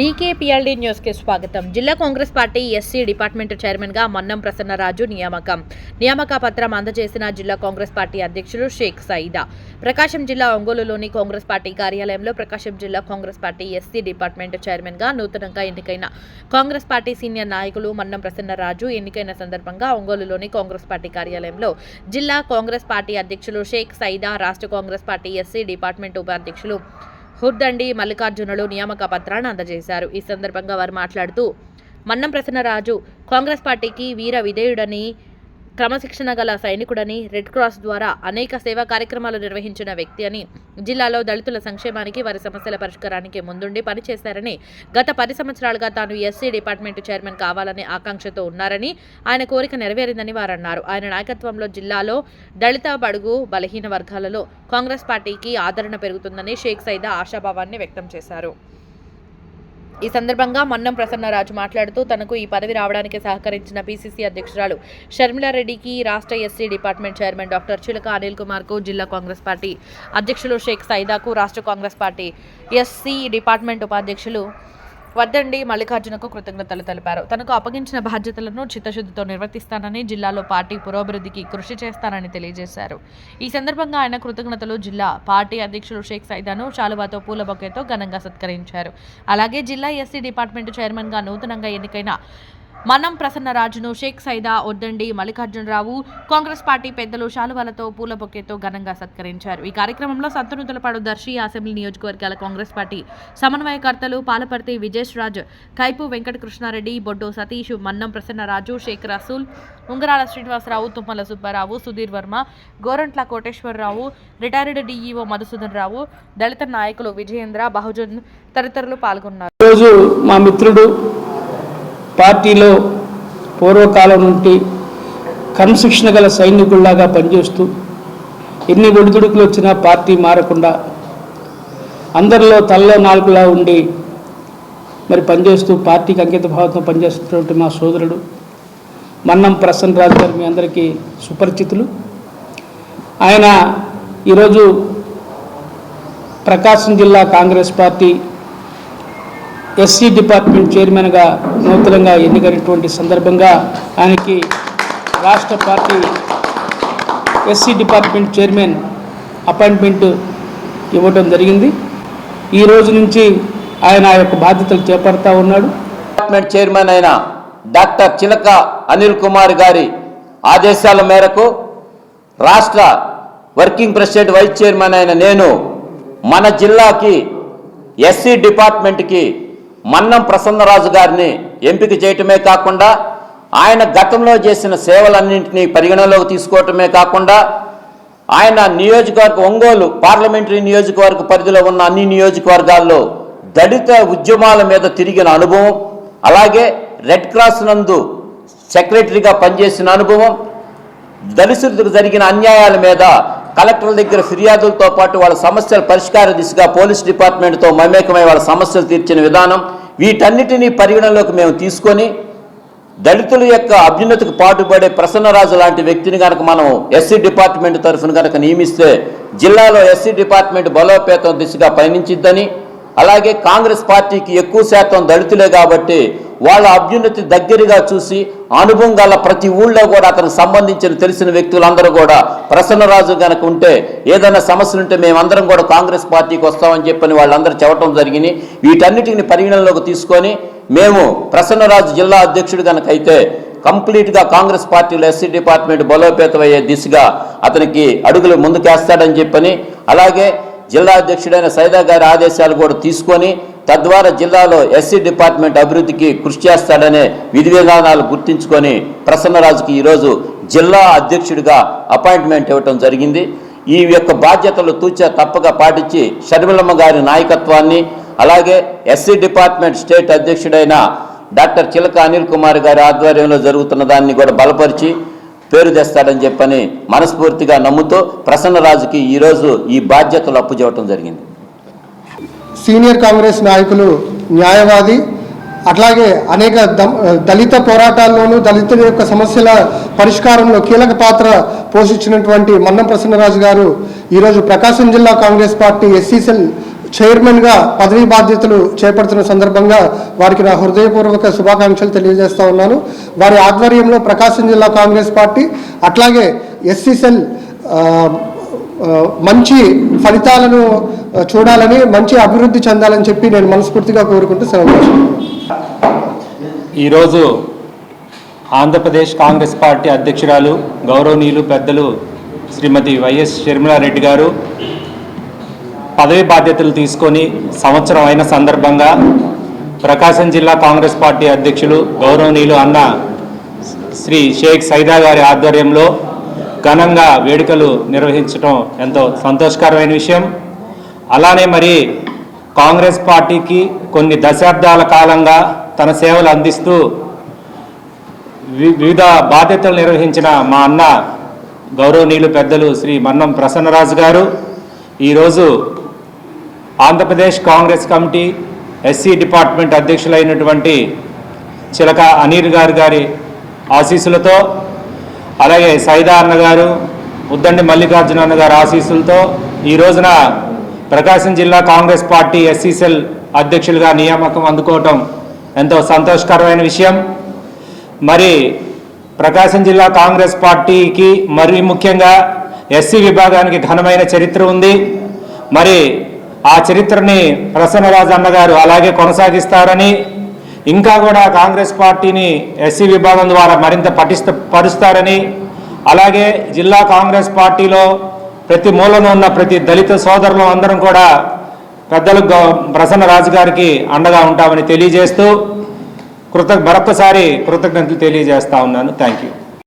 డీకేపీఎల్డీ న్యూస్కి స్వాగతం. జిల్లా కాంగ్రెస్ పార్టీ ఎస్సీ డిపార్ట్మెంట్ చైర్మన్గా మన్నం ప్రసన్నరాజు నియామకం. నియామక పత్రం అందజేసిన జిల్లా కాంగ్రెస్ పార్టీ అధ్యక్షులు షేక్ సయీదా ప్రకాశం జిల్లా ఒంగోలులోని కాంగ్రెస్ పార్టీ కార్యాలయంలో ప్రకాశం జిల్లా కాంగ్రెస్ పార్టీ ఎస్సీ డిపార్ట్మెంట్ చైర్మన్గా నూతనంగా ఎన్నికైన కాంగ్రెస్ పార్టీ సీనియర్ నాయకులు మన్నం ప్రసన్నరాజు ఎన్నికైన సందర్భంగా ఒంగోలులోని కాంగ్రెస్ పార్టీ కార్యాలయంలో జిల్లా కాంగ్రెస్ పార్టీ అధ్యక్షులు షేక్ సయీదా రాష్ట్ర కాంగ్రెస్ పార్టీ ఎస్సీ డిపార్ట్మెంట్ ఉపాధ్యక్షులు హుద్దండి మల్లికార్జునులు నియామక పత్రాన్ని అందజేశారు. ఈ సందర్భంగా వారు మాట్లాడుతూ మన్నం ప్రసన్నరాజు కాంగ్రెస్ పార్టీకి వీర విధేయుడని క్రమశిక్షణ గల సైనికుడని రెడ్ క్రాస్ ద్వారా అనేక సేవా కార్యక్రమాలు నిర్వహించిన వ్యక్తి అని జిల్లాలో దళితుల సంక్షేమానికి వారి సమస్యల పరిష్కారానికి ముందుండి పనిచేశారని గత పది సంవత్సరాలుగా తాను ఎస్సీ డిపార్ట్మెంట్ చైర్మన్ కావాలనే ఆకాంక్షతో ఉన్నారని ఆయన కోరిక నెరవేరిందని వారు అన్నారు ఆయన నాయకత్వంలో జిల్లాలో దళిత బడుగు బలహీన వర్గాలలో కాంగ్రెస్ పార్టీకి ఆదరణ పెరుగుతుందని షేక్ సైదా ఆశాభావాన్ని వ్యక్తం చేశారు. ఈ సందర్భంగా మన్నం ప్రసన్నరాజు మాట్లాడుతూ తనకు ఈ పదవి రావడానికి సహకరించిన పీసీసీ అధ్యక్షురాలు షర్మిలారెడ్డికి రాష్ట్ర SC department chairman doctor Chilaka Anil కుమార్కు జిల్లా కాంగ్రెస్ పార్టీ అధ్యక్షులు షేక్ సైదాకు రాష్ట్ర కాంగ్రెస్ పార్టీ ఎస్సీ డిపార్ట్మెంట్ ఉపాధ్యక్షులు వద్దండి మల్లికార్జునకు కృతజ్ఞతలు తెలిపారు. తనకు అప్పగించిన బాధ్యతలను చిత్తశుద్ధితో నిర్వర్తిస్తానని జిల్లాలో పార్టీ పురోభివృద్ధికి కృషి చేస్తానని తెలియజేశారు. ఈ సందర్భంగా ఆయన కృతజ్ఞతలు జిల్లా పార్టీ అధ్యక్షులు షేక్ సైదాను శాలువాతో పూల బొకేతో ఘనంగా సత్కరించారు. అలాగే జిల్లా ఎస్సీ డిపార్ట్మెంట్ చైర్మన్గా నూతనంగా ఎన్నికైన మన్నం ప్రసన్నరాజును షేక్ సైదా ఒద్దండి మల్లికార్జునరావు కాంగ్రెస్ పార్టీ పెద్దలు శాలువాలతో పూల బొక్కేతో ఘనంగా సత్కరించారు. ఈ కార్యక్రమంలో సంతనూతలపాడు దర్శి అసెంబ్లీ నియోజకవర్గాల కాంగ్రెస్ పార్టీ సమన్వయకర్తలు పాలపర్తి విజేష్ రాజ్ కైపు వెంకటకృష్ణారెడ్డి బొడ్డో సతీష్ మన్నం ప్రసన్నరాజు షేక్ రసూల్ ఉంగరాల శ్రీనివాసరావు తుమ్మల సుబ్బారావు సుధీర్ వర్మ గోరంట్ల కోటేశ్వరరావు రిటైర్డ్ డీఈఓ మధుసూదన్ రావు దళిత నాయకులు విజయేంద్ర బహుజన్ తదితరులు పాల్గొన్నారు. ఈరోజు మా మిత్రుడు పార్టీలో పూర్వకాలం నుండి క్రమశిక్షణ గల సైనికుల్లాగా పనిచేస్తూ ఎన్ని ఒడిదుడుకులు వచ్చినా పార్టీ మారకుండా అందరిలో తలలో నాలుగులా ఉండి మరి పనిచేస్తూ పార్టీకి అంకిత భావంతో పనిచేస్తున్నటువంటి మా సోదరుడు మన్నం ప్రసన్న రాజు గారు మీ అందరికీ సుపరిచితులు. ఆయన ఈరోజు ప్రకాశం జిల్లా కాంగ్రెస్ పార్టీ ఎస్సీ డిపార్ట్మెంట్ చైర్మన్గా నూతనంగా ఎన్నికైనటువంటి సందర్భంగా ఆయనకి రాష్ట్ర party SC department chairman appointment ఇవ్వడం జరిగింది. ఈ రోజు నుంచి ఆయన ఆ యొక్క బాధ్యతలు చేపడతా ఉన్నాడు. డిపార్ట్మెంట్ చైర్మన్ అయిన డాక్టర్ చిలక అనిల్ కుమార్ గారి ఆదేశాల మేరకు రాష్ట్ర వర్కింగ్ ప్రెసిడెంట్ వైస్ చైర్మన్ అయిన నేను మన జిల్లాకి ఎస్సీ డిపార్ట్మెంట్కి మన్నం ప్రసన్నరాజు గారిని ఎంపిక చేయటమే కాకుండా ఆయన గతంలో చేసిన సేవలన్నింటినీ పరిగణలోకి తీసుకోవటమే కాకుండా ఆయన నియోజకవర్గ ఒంగోలు పార్లమెంటరీ నియోజకవర్గ పరిధిలో ఉన్న అన్ని నియోజకవర్గాల్లో దళిత ఉద్యమాల మీద తిరిగిన అనుభవం అలాగే రెడ్ క్రాస్ నందు సెక్రటరీగా పనిచేసిన అనుభవం దళితులకు జరిగిన అన్యాయాల మీద కలెక్టర్ల దగ్గర ఫిర్యాదులతో పాటు వాళ్ళ సమస్యల పరిష్కార దిశగా పోలీస్ డిపార్ట్మెంట్తో మమేకమై వాళ్ళ సమస్యలు తీర్చిన విధానం వీటన్నిటినీ పరిగణలోకి మేము తీసుకొని దళితుల యొక్క అభ్యున్నతికి పాటుపడే ప్రసన్నరాజు లాంటి వ్యక్తిని కనుక మనం ఎస్సీ డిపార్ట్మెంట్ తరఫున కనుక నియమిస్తే జిల్లాలో ఎస్సీ డిపార్ట్మెంట్ బలోపేతం దిశగా పయనించిద్దని అలాగే కాంగ్రెస్ పార్టీకి ఎక్కువ శాతం దళితులే కాబట్టి వాళ్ళ అభ్యున్నతి దగ్గరగా చూసి అనుభవం గల ప్రతి ఊళ్ళో కూడా అతనికి సంబంధించిన తెలిసిన వ్యక్తులందరూ కూడా ప్రసన్నరాజు కనుక ఉంటే ఏదైనా సమస్యలు ఉంటే మేమందరం కూడా కాంగ్రెస్ పార్టీకి వస్తామని చెప్పని వాళ్ళందరూ చెప్పడం జరిగింది. వీటన్నిటిని పరిగణనలోకి తీసుకొని మేము ప్రసన్నరాజు జిల్లా అధ్యక్షుడు కనుక అయితే కంప్లీట్గా కాంగ్రెస్ పార్టీలో ఎస్సీ డిపార్ట్మెంట్ బలోపేతమయ్యే దిశగా అతనికి అడుగులు ముందుకేస్తాడని చెప్పని అలాగే జిల్లా అధ్యక్షుడైన సైదా గారి ఆదేశాలు కూడా తీసుకొని తద్వారా జిల్లాలో ఎస్సీ డిపార్ట్మెంట్ అభివృద్ధికి కృషి చేస్తాడనే విధి విధానాలు గుర్తించుకొని ప్రసన్నరాజుకి ఈరోజు జిల్లా అధ్యక్షుడిగా అపాయింట్మెంట్ ఇవ్వటం జరిగింది. ఈ యొక్క బాధ్యతలు తూచా తప్పగా పాటించి షర్మిలమ్మ గారి నాయకత్వాన్ని అలాగే ఎస్సీ డిపార్ట్మెంట్ స్టేట్ అధ్యక్షుడైన డాక్టర్ చిలక అనిల్ కుమార్ గారి ఆధ్వర్యంలో జరుగుతున్న దాన్ని కూడా బలపరిచి పేరు తెస్తాడని చెప్పని మనస్ఫూర్తిగా నమ్ముతూ ప్రసన్నరాజుకి ఈరోజు ఈ బాధ్యతలు అప్పుచేయటం జరిగింది. సీనియర్ కాంగ్రెస్ నాయకులు న్యాయవాది అట్లాగే అనేక దం- దళిత పోరాటాల్లోనూ దళితుల యొక్క సమస్యల పరిష్కారంలో కీలక పాత్ర పోషించినటువంటి మన్నం ప్రసన్నరాజు గారు ఈరోజు ప్రకాశం జిల్లా కాంగ్రెస్ పార్టీ ఎస్సీసెల్ చైర్మన్గా పదవీ బాధ్యతలు చేపడుతున్న సందర్భంగా వారికి నా హృదయపూర్వక శుభాకాంక్షలు తెలియజేస్తా ఉన్నాను. వారి ఆధ్వర్యంలో ప్రకాశం జిల్లా కాంగ్రెస్ పార్టీ అట్లాగే ఎస్సీసెల్ మంచి ఫలితాలను చూడాలని మంచి అభివృద్ధి చెందాలని చెప్పి నేను మనస్ఫూర్తిగా కోరుకుంటూ సెలవు ఈరోజు ఆంధ్రప్రదేశ్ కాంగ్రెస్ పార్టీ అధ్యక్షురాలు గౌరవనీయులు పెద్దలు శ్రీమతి వైఎస్ షర్మిలారెడ్డి గారు పదవి బాధ్యతలు తీసుకొని సంవత్సరం అయిన సందర్భంగా ప్రకాశం జిల్లా కాంగ్రెస్ పార్టీ అధ్యక్షులు గౌరవనీయులు అన్న శ్రీ షేక్ సైదా గారి ఆధ్వర్యంలో ఘనంగా వేడుకలు నిర్వహించడం ఎంతో సంతోషకరమైన విషయం. అలానే మరి కాంగ్రెస్ పార్టీకి కొన్ని దశాబ్దాల కాలంగా తన సేవలు అందిస్తూ వి- వివిధ బాధ్యతలు నిర్వహించిన మా అన్న గౌరవనీయులు పెద్దలు శ్రీ మన్నం ప్రసన్నరాజు గారు. ఈరోజు Andhra Pradesh Congress committee SC department అధ్యక్షులైనటువంటి Chilaka అనీర్ గారు గారి ఆశీస్సులతో అలాగే సైదా అన్న గారు ఉద్దండి మల్లికార్జున అన్న గారి ఆశీస్సులతో ఈ రోజున ప్రకాశం జిల్లా కాంగ్రెస్ పార్టీ ఎస్సీసెల్ అధ్యక్షులుగా నియామకం అందుకోవటం ఎంతో సంతోషకరమైన విషయం. మరి ప్రకాశం జిల్లా కాంగ్రెస్ పార్టీకి మరి ముఖ్యంగా ఎస్సీ విభాగానికి ఘనమైన చరిత్ర ఉంది. మరి ఆ చరిత్రని ప్రసన్నరాజు అన్నగారు అలాగే కొనసాగిస్తారని ఇంకా కూడా కాంగ్రెస్ పార్టీని ఎస్సీ విభాగం ద్వారా మరింత పటిష్ట పరుస్తారని అలాగే జిల్లా కాంగ్రెస్ పార్టీలో ప్రతి మూలను ఉన్న ప్రతి దళిత సోదరులు అందరం కూడా పెద్దలు ప్రసన్న రాజు గారికి అండగా ఉంటామని తెలియజేస్తూ కృత మరొకసారి కృతజ్ఞతలు తెలియజేస్తా ఉన్నాను. Thank you